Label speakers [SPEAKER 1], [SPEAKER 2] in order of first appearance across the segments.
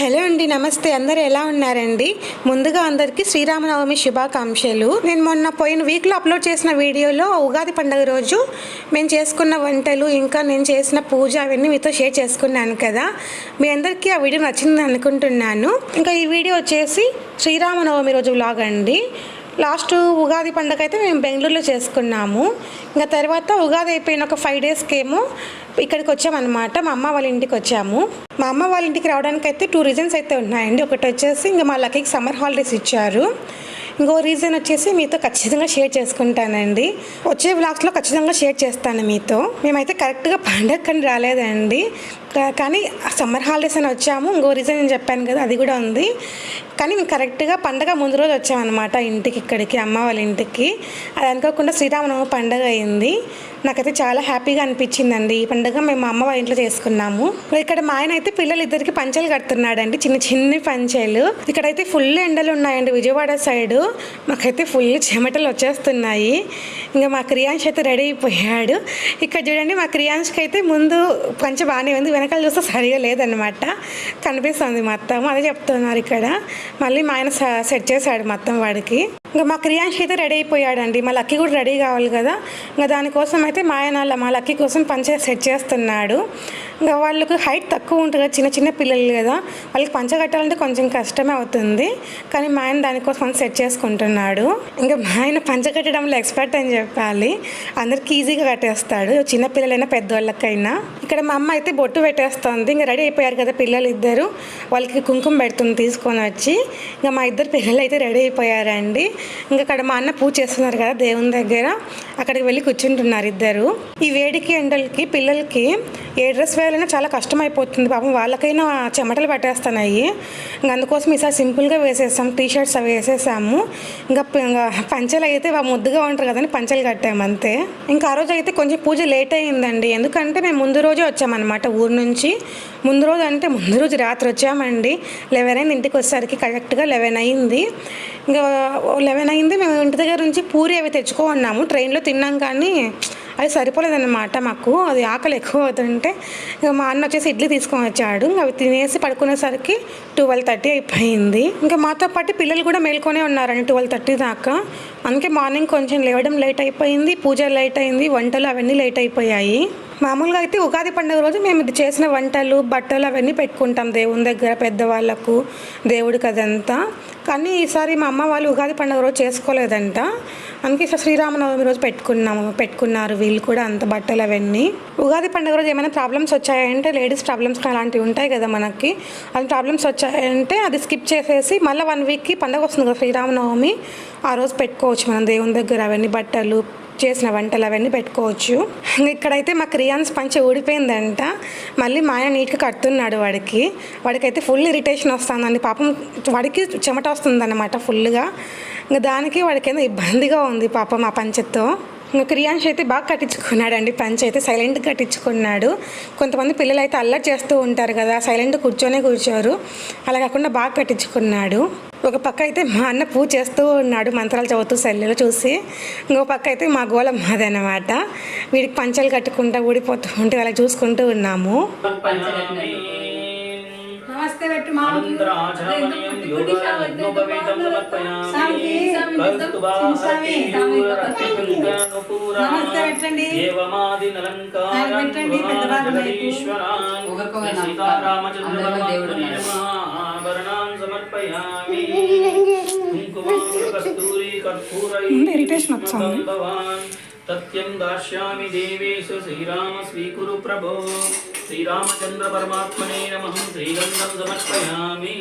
[SPEAKER 1] Hello అండి నమస్తే. అందరు ఎలా ఉన్నారండి? ముందుగా అందరికీ శ్రీరామనవమి శుభాకాంక్షలు. నేను మొన్న పోయిన వీక్లో అప్లోడ్ చేసిన వీడియోలో ఉగాది పండుగ రోజు మేము చేసుకున్న వంటలు ఇంకా నేను చేసిన పూజ అవన్నీ మీతో షేర్ చేసుకున్నాను కదా. మీ అందరికీ ఆ వీడియో నచ్చిందని అనుకుంటున్నాను. ఇంకా ఈ వీడియో వచ్చేసి శ్రీరామనవమి రోజు వ్లాగ్ అండి. లాస్ట్ ఉగాది పండుగ అయితే మేము బెంగళూరులో చేసుకున్నాము. ఇంకా తర్వాత ఉగాది అయిపోయిన ఒక ఫైవ్ డేస్కి ఏమో ఇక్కడికి వచ్చామన్నమాట మా అమ్మ వాళ్ళ ఇంటికి వచ్చాము మా అమ్మ వాళ్ళ ఇంటికి రావడానికి అయితే టూ రీజన్స్ అయితే ఉన్నాయండి ఒకటి వచ్చేసి ఇంకా మా లక్కీకి సమ్మర్ హాలిడేస్ ఇచ్చారు. ఇంకో రీజన్ వచ్చేసి మీతో ఖచ్చితంగా షేర్ చేసుకుంటానండి. వచ్చే వ్లాగ్స్లో ఖచ్చితంగా షేర్ చేస్తాను మీతో. మేమైతే కరెక్ట్గా పండగకని రాలేదండి. కానీ సమ్మర్ హాలిడేస్ అని వచ్చాము. ఇంకో రీజన్ నేను చెప్పాను కదా అది కూడా ఉంది. కానీ మేము కరెక్ట్గా పండగ ముందు రోజు వచ్చామన్నమాట ఇంటికి ఇక్కడికి అమ్మ వాళ్ళ ఇంటికి అది అనుకోకుండా శ్రీరామనవమి పండగ అయింది. నాకైతే చాలా హ్యాపీగా అనిపించిందండి. ఈ పండుగ మేము మా అమ్మ వాళ్ళ ఇంట్లో చేసుకున్నాము. ఇక్కడ మా ఆయన అయితే పిల్లలు ఇద్దరికి పంచలు కడుతున్నాడండి. చిన్న చిన్న పంచాలు. ఇక్కడైతే ఫుల్ ఎండలు ఉన్నాయండి విజయవాడ సైడ్. మాకైతే ఫుల్ చెమటలు వచ్చేస్తున్నాయి. ఇంకా మా క్రియాంష్ అయితే రెడీ అయిపోయాడు. ఇక్కడ చూడండి మా క్రియాంష్కి అయితే ముందు పంచ బాగానే ఉంది. వెనకాల చూస్తే సరిగా లేదనమాట కనిపిస్తుంది మొత్తం. అదే చెప్తున్నారు ఇక్కడ. మళ్ళీ మా ఆయన స- సెట్ చేశాడు మొత్తం వాడికి. ఇంకా మా క్రియాంశ్ అయితే రెడీ అయిపోయాడండి. మా లక్కీ కూడా రెడీ కావాలి కదా. ఇంకా దానికోసం అయితే మా ఆయన మా లక్కీ కోసం పనిచేసి సెట్ చేస్తున్నాడు. ఇంకా వాళ్ళకి హైట్ తక్కువ ఉంటుంది కదా చిన్న చిన్న పిల్లలు కదా వాళ్ళకి పంచ కట్టాలంటే కొంచెం కష్టమే అవుతుంది. కానీ మా ఆయన దానికోసం సెట్ చేసుకుంటున్నాడు. ఇంకా మా ఆయన పంచ కట్టడంలో ఎక్స్పర్ట్ అని చెప్పాలి. అందరికి ఈజీగా కట్టేస్తాడు. చిన్న పిల్లలైనా పెద్దవాళ్ళకైనా ఇక్కడ మా అమ్మ అయితే బొట్టు పెట్టేస్తుంది. ఇంకా రెడీ అయిపోయారు కదా పిల్లలు ఇద్దరు వాళ్ళకి కుంకుమ పెడుతుంది తీసుకొని వచ్చి. ఇంకా మా ఇద్దరు పిల్లలు అయితే రెడీ అయిపోయారండి. ఇంకా అక్కడ మా అన్న పూజ చేస్తున్నారు కదా దేవుని దగ్గర. అక్కడికి వెళ్ళి కూర్చుంటున్నారు ఇద్దరు. ఈ వేడికి ఎండలకి పిల్లలకి ఏ డ్రెస్ చేయాలన్నా చాలా కష్టం అయిపోతుంది పాపం వాళ్ళకైనా చెమటలు పట్టేస్తున్నాయి. ఇంకా అందుకోసం ఈసారి సింపుల్గా వేసేసాం. టీ షర్ట్స్ అవి వేసేసాము. ఇంకా పంచలు అయితే ముద్దుగా ఉంటారు కదని పంచలు కట్టాము అంతే. ఇంకా ఆ రోజు అయితే కొంచెం పూజ లేట్ అయిందండి ఎందుకంటే మేము ముందు రోజే వచ్చామన్నమాట ఊరు నుంచి. ముందు రోజు అంటే ముందు రోజు రాత్రి వచ్చామండి. లెవెన్ అయింది ఇంటికి వచ్చేసరికి కరెక్ట్గా లెవెన్ అయింది. ఇంకా లెవెన్ అయింది మేము ఇంటి దగ్గర నుంచి పూరి అవి తెచ్చుకో ఉన్నాము ట్రైన్లో తిన్నాం కానీ అది సరిపోలేదన్నమాట మాకు అది ఆకలి ఎక్కువ అవుతుంటే. ఇంకా మా అన్న వచ్చేసి ఇడ్లీ తీసుకొని వచ్చాడు. ఇంకా అవి తినేసి పడుకునేసరికి ట్వెల్వ్ థర్టీ అయిపోయింది. ఇంకా మాతో పాటు పిల్లలు కూడా మేల్కొనే ఉన్నారండి ట్వెల్వ్ థర్టీ దాకా. అందుకే మార్నింగ్ కొంచెం లేవడం లేట్ అయిపోయింది పూజ లేట్ అయింది వంటలు అవన్నీ లేట్ అయిపోయాయి. మామూలుగా అయితే ఉగాది పండుగ రోజు మేము ఇది చేసిన వంటలు బట్టలు అవన్నీ పెట్టుకుంటాం దేవుని దగ్గర పెద్దవాళ్ళకు దేవుడికి అదంతా కానీ ఈసారి మా అమ్మ వాళ్ళు ఉగాది పండుగ రోజు చేసుకోలేదంట. అందుకే శ్రీరామనవమి రోజు పెట్టుకున్నాము. పెట్టుకున్నారు వీళ్ళు కూడా అంత బట్టలు అవన్నీ. ఉగాది పండుగ రోజు ఏమైనా ప్రాబ్లమ్స్ వచ్చాయంటే లేడీస్ ప్రాబ్లమ్స్ అలాంటివి ఉంటాయి కదా మనకి. అది ప్రాబ్లమ్స్ వచ్చాయంటే అది స్కిప్ చేసేసి మళ్ళీ వన్ వీక్కి పండుగ వస్తుంది కదా శ్రీరామనవమి. ఆ రోజు పెట్టుకోవచ్చు మనం దేవుని దగ్గర అవన్నీ బట్టలు చేసిన వంటలు అవన్నీ పెట్టుకోవచ్చు. ఇక్కడైతే మా క్రియాన్స్ పంచ ఊడిపోయిందంట. మళ్ళీ మా ఆయన నీట్గా కడుతున్నాడు వాడికి. వాడికైతే ఫుల్ ఇరిటేషన్ వస్తుందండి. పాపం వాడికి చెమట వస్తుందన్నమాట ఫుల్గా. ఇంకా దానికి వాడికైనా ఇబ్బందిగా ఉంది పాపం ఆ పంచతో ఇంకా క్రియాంష్ అయితే బాగా కట్టించుకున్నాడండి. పంచ అయితే సైలెంట్గా కట్టించుకున్నాడు. కొంతమంది పిల్లలు అయితే అల్లరి చేస్తూ ఉంటారు కదా సైలెంట్ కూర్చొనే కూర్చోరు. అలా కాకుండా బాగా కట్టించుకున్నాడు. ఒక పక్క అయితే మా అన్న పూజ చేస్తూ ఉన్నాడు మంత్రాలు చదువుతూ సెల్లులో చూసి. ఇంకో పక్క అయితే మా గోళ మాదన్నమాట వీడికి పంచలు కట్టుకుంటూ ఊడిపోతూ ఉంటే అలా చూసుకుంటూ ఉన్నాము.
[SPEAKER 2] స్వామి,
[SPEAKER 3] కౌస్తుభాసీనుపురా
[SPEAKER 2] నమస్తే పెట్టండి. పెట్టండి,
[SPEAKER 3] కుంకుమాంబర కస్తూరి కర్పూరై
[SPEAKER 1] ముందు వస్తుంది.
[SPEAKER 3] భవాన్. తథ్యం దాస్యామి దేవేశు శ్రీరామ స్వీకురు ప్రభో. శ్రీరామచంద్ర పరమాత్మనే నమః. శ్రీగంధం సమర్పయామి.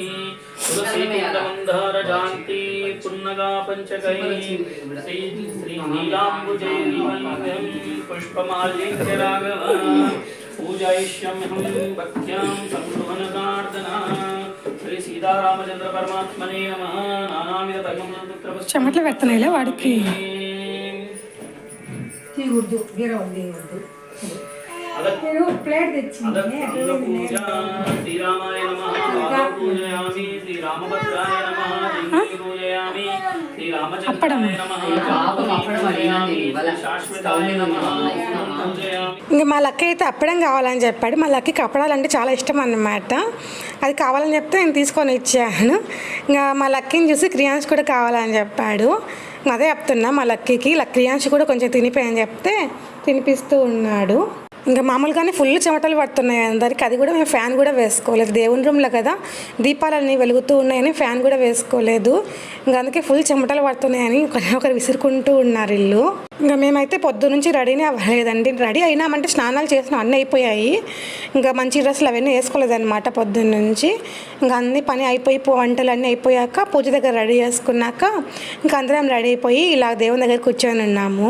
[SPEAKER 3] తులసీకుండమందార జాంతి పున్నగా పంచకై శ్రీ శ్రీ నీలాంబుజై నీలం పుష్పమాల్యం రాఘవ పూజయిష్యమ్యహం భక్త్యాం సంశోభనకార్దన శ్రీ సీతారామచంద్ర పరమాత్మనే నమః. నానావిధ
[SPEAKER 1] చెమటలు పెడుతున్నాయిలే వాడికి.
[SPEAKER 2] తీయకూడదు వేరే వాళ్ళు తీయకూడదు
[SPEAKER 3] అగత్య
[SPEAKER 2] నేను ప్లేట్ తెచ్చింది.
[SPEAKER 3] శ్రీరామాయ నమః పూజయామి శ్రీరామభద్రాయ నమః పూజయామి
[SPEAKER 1] ఇంకా మా లక్కీ అయితే అప్పడం కావాలని చెప్పాడు. మా లక్కీకి అప్పడాలంటే చాలా ఇష్టం అన్నమాట. అది కావాలని చెప్తే నేను తీసుకొని ఇచ్చాను. ఇంకా మా లక్కీని చూసి క్రియాన్స్ కూడా కావాలని చెప్పాడు. ఇంకా అదే చెప్తున్నా మా లక్కీకి. ల- క్రియాన్స్ కూడా కొంచెం తినిపోయని చెప్తే తినిపిస్తూ ఉన్నాడు. ఇంకా మామూలుగానే ఫుల్ చెమటలు పడుతున్నాయి అందరికి. అది కూడా మేము ఫ్యాన్ కూడా వేసుకోలేదు. దేవుని రూమ్లో కదా దీపాలన్నీ వెలుగుతూ ఉన్నాయని ఫ్యాన్ కూడా వేసుకోలేదు. ఇంకా అందుకే ఫుల్ చెమటలు పడుతున్నాయని ఒకరి ఒకరు విసురుకుంటూ ఉన్నారు ఇల్లు. ఇంకా మేమైతే పొద్దు నుంచి రెడీనే అవ్వలేదండి. రెడీ అయినామంటే స్నానాలు చేసిన అన్నీ అయిపోయాయి. ఇంకా మంచి డ్రెస్సులు అవన్నీ వేసుకోలేదన్నమాట పొద్దున్న నుంచి. ఇంకా అన్ని పని అయిపోయి వంటలు అన్నీ అయిపోయాక పూజ దగ్గర రెడీ చేసుకున్నాక ఇంకా అందరం రెడీ అయిపోయి ఇలా దేవుని దగ్గర కూర్చొని ఉన్నాము.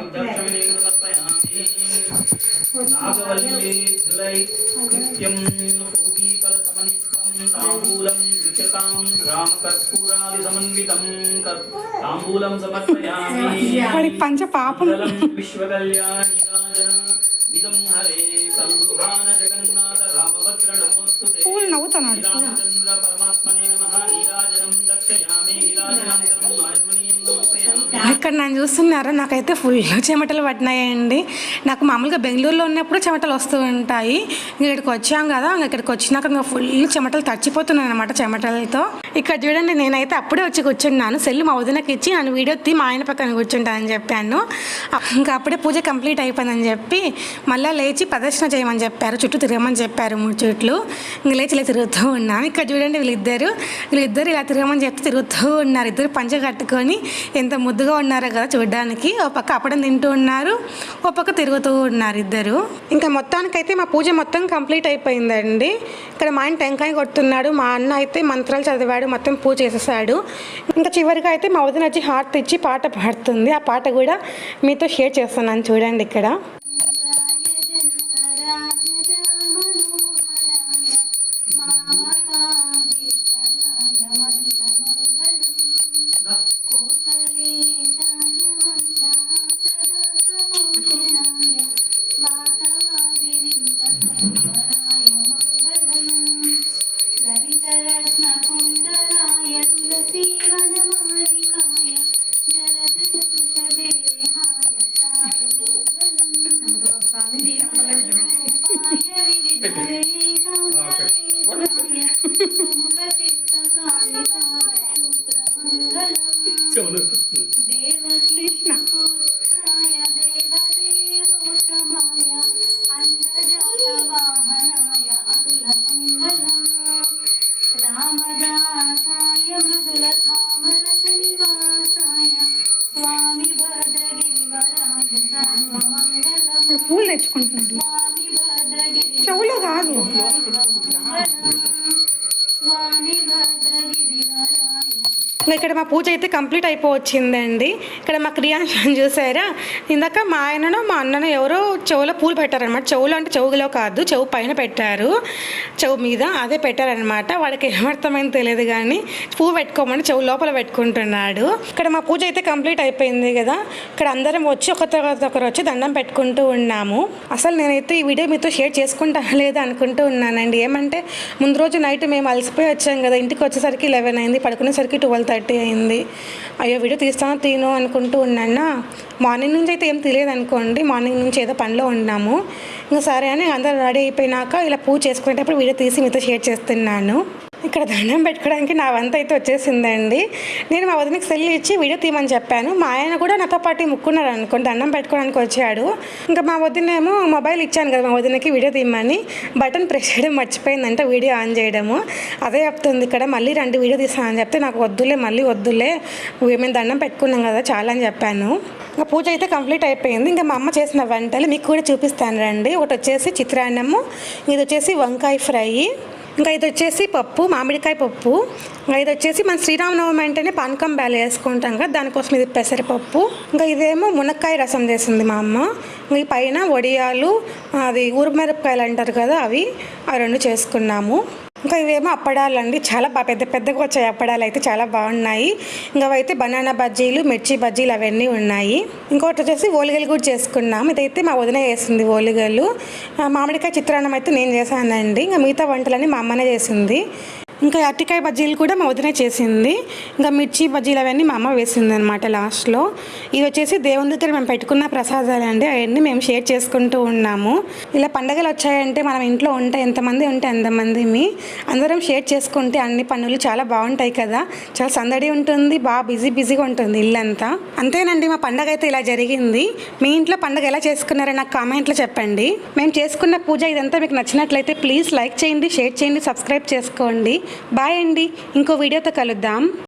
[SPEAKER 1] नागवल्लीलैत्यं पूगीफलसमन्वितं
[SPEAKER 3] ताम्बूलं द्विषतां रामकर्पूरादिसमन्वितं ताम्बूलं समर्पयामि विश्वकल्याण। నాయమనీయం సమర్పయామి.
[SPEAKER 1] ఇక్కడ నన్ను చూస్తున్నారా? నాకైతే ఫుల్ చెమటలు పట్టినాయండి. నాకు మామూలుగా బెంగళూరులో ఉన్నప్పుడు చెమటలు వస్తూ ఉంటాయి. ఇక్కడికి వచ్చాం కదా ఇంక ఇక్కడికి వచ్చినాక ఇంకా ఫుల్ చెమటలు తడిచిపోతున్నాయి అనమాట చెమటలతో. ఇక్కడ చూడండి నేనైతే అప్పుడే వచ్చి కూర్చున్నాను. సెల్ మా వదినకి ఇచ్చి నన్ను వీడియో తీ మా ఆయన పక్కన కూర్చుంటానని చెప్పాను. ఇంకా అప్పుడే పూజ కంప్లీట్ అయిపోయిందని చెప్పి మళ్ళీ లేచి ప్రదర్శన చేయమని చెప్పారు చుట్టూ తిరగమని చెప్పారు మూడు చుట్లు. ఇంకా లేచి ఇలా తిరుగుతూ ఉన్నాను. ఇక్కడ చూడండి వీళ్ళిద్దరు వీళ్ళిద్దరు ఇలా తిరగమని చెప్తే తిరుగుతూ ఉన్నారు. ఇద్దరు పంచ కట్టుకొని ఎంత ముద్దుగా ఉన్నారో కదా చూడడానికి. ఓ పక్క అప్పడం తింటూ ఉన్నారు ఓ పక్క తిరుగుతూ ఉన్నారు ఇద్దరు. ఇంకా మొత్తానికైతే మా పూజ మొత్తం కంప్లీట్ అయిపోయిందండి. ఇక్కడ మా ఆయన టెంకాయ కొడుతున్నాడు మా అన్న అయితే మంత్రాలు చదివాడు. మొత్తం పూజ చేసేసాడు. ఇంకా చివరిగా అయితే మా వదిన వచ్చి హార్ట్ ఇచ్చి పాట పాడుతుంది. ఆ పాట కూడా మీతో షేర్ చేస్తున్నాను చూడండి ఇక్కడ.
[SPEAKER 4] రామదాసాయ మృదులధామరస నివాసాయ స్వామి భద్రగిరివరాయ సర్వమంగళం
[SPEAKER 1] పూలు తెచ్చుకుంటున్నాడు.
[SPEAKER 4] స్వామి
[SPEAKER 1] చెవులో కాదు. ఇక్కడ మా పూజ అయితే కంప్లీట్ అయిపోవచ్చిందండి. ఇక్కడ మా క్రియాంశం చూసారా? ఇందాక మా ఆయనను మా అన్నను ఎవరో చెవులో పూలు పెట్టారనమాట చెవులో అంటే చెవులో కాదు చెవు పైన పెట్టారు. చెవు మీద అదే పెట్టారనమాట వాడికి ఏమర్థమైంది తెలియదు కానీ పువ్వు పెట్టుకోమని చెవు లోపల పెట్టుకుంటున్నాడు. ఇక్కడ మా పూజ అయితే కంప్లీట్ అయిపోయింది కదా. ఇక్కడ అందరం వచ్చి ఒక తర్వాత ఒకరు వచ్చి దండం పెట్టుకుంటూ ఉన్నాము. అసలు నేనైతే ఈ వీడియో మీతో షేర్ చేసుకుంటా లేదా అనుకుంటూ ఉన్నానండి. ఏమంటే ముందు రోజు నైట్ మేము అలసిపోయి వచ్చాం కదా. ఇంటికి వచ్చేసరికి లెవెన్ అయింది పడుకునేసరికి ట్వెల్వ్ థర్టీ అయింది. అయ్యో వీడియో తీస్తానో తీను అనుకుంటూ ఉన్నానా? మార్నింగ్ నుంచి అయితే ఏం తెలియదు అనుకోండి. మార్నింగ్ నుంచి ఏదో పనిలో ఉన్నాము. ఇంకా సరే అని అందరూ రెడీ అయిపోయినాక ఇలా పూజ చేసుకునేటప్పుడు వీడియో తీసి మీతో షేర్ చేస్తున్నాను. ఇక్కడ దండం పెట్టుకోవడానికి నా వంత అయితే వచ్చేసిందండి. నేను మా వదినకి సెల్ ఇచ్చి వీడియో తీయమని చెప్పాను. మా ఆయన కూడా నాతో పాటు ముక్కున్నాడు అనుకోండి దండం పెట్టుకోవడానికి వచ్చాడు. ఇంకా మా వదినేమో మొబైల్ ఇచ్చాను కదా మా వదినకి వీడియో తీయమని. బటన్ ప్రెస్ చేయడం మర్చిపోయిందంటే వీడియో ఆన్ చేయడము. అదే చెప్తుంది ఇక్కడ మళ్ళీ రెండు వీడియో తీస్తానని చెప్తే నాకు వద్దులే మళ్ళీ వద్దులే. మేము దండం పెట్టుకున్నాం కదా చాలా అని చెప్పాను. ఇంకా పూజ అయితే కంప్లీట్ అయిపోయింది. ఇంకా మా అమ్మ చేసిన వంటలు మీకు కూడా చూపిస్తాను రండి. ఒకటి వచ్చేసి చిత్రాన్నము ఇది వచ్చేసి వంకాయ ఫ్రై. ఇంకా ఇది వచ్చేసి పప్పు మామిడికాయ పప్పు. ఇంకా ఇది వచ్చేసి మన శ్రీరామనవమి అంటేనే పానకం బ్యాలు వేసుకుంటాం కదా దానికోసం ఇది పెసరపప్పు ఇంకా ఇదేమో మునక్కాయ రసం చేసింది మా అమ్మ. ఈ పైన వడియాలు అది ఊరుమిరపకాయలు అంటారు కదా అవి ఆ రెండు చేసుకున్నాము. ఇంకా ఇవేమో అప్పడాలండి చాలా బాగా పెద్ద పెద్దగా వచ్చాయి అప్పడాలు అయితే చాలా బాగున్నాయి. ఇంకా అయితే బనానా బజ్జీలు మిర్చి బజ్జీలు అవన్నీ ఉన్నాయి. ఇంకోటి వచ్చేసి ఓలిగలు కూడా చేసుకున్నాం. ఇదైతే మా వదిన చేసింది ఓలిగలు. మామిడికాయ చిత్రాన్నం అయితే నేను చేశానండి. ఇంకా మిగతా వంటలన్నీ మా అమ్మనే చేసింది. ఇంకా అరటికాయ బజ్జీలు కూడా మా వదిన చేసింది. ఇంకా మిర్చి బజ్జీలు అవన్నీ మా అమ్మ వేసింది అనమాట లాస్ట్లో. ఇది వచ్చేసి దేవుని దగ్గర మేము పెట్టుకున్న ప్రసాదాలు అండి. అవన్నీ మేము షేర్ చేసుకుంటూ ఉన్నాము. ఇలా పండగలు వచ్చాయంటే మనం ఇంట్లో ఉంటే ఎంతమంది ఉంటే అంతమంది మీ. అందరం షేర్ చేసుకుంటే అన్ని పనులు చాలా బాగుంటాయి కదా. చాలా సందడి ఉంటుంది బాగా బిజీ బిజీగా ఉంటుంది ఇల్లంతా. అంతేనండి మా పండగ అయితే ఇలా జరిగింది. మీ ఇంట్లో పండగ ఎలా చేసుకున్నారో నాకు కామెంట్లో చెప్పండి. మేము చేసుకున్న పూజ ఇదంతా మీకు నచ్చినట్లయితే ప్లీజ్ లైక్ చేయండి షేర్ చేయండి సబ్స్క్రైబ్ చేసుకోండి. బాయ్ అండి. ఇంకో వీడియోతో కలుద్దాం.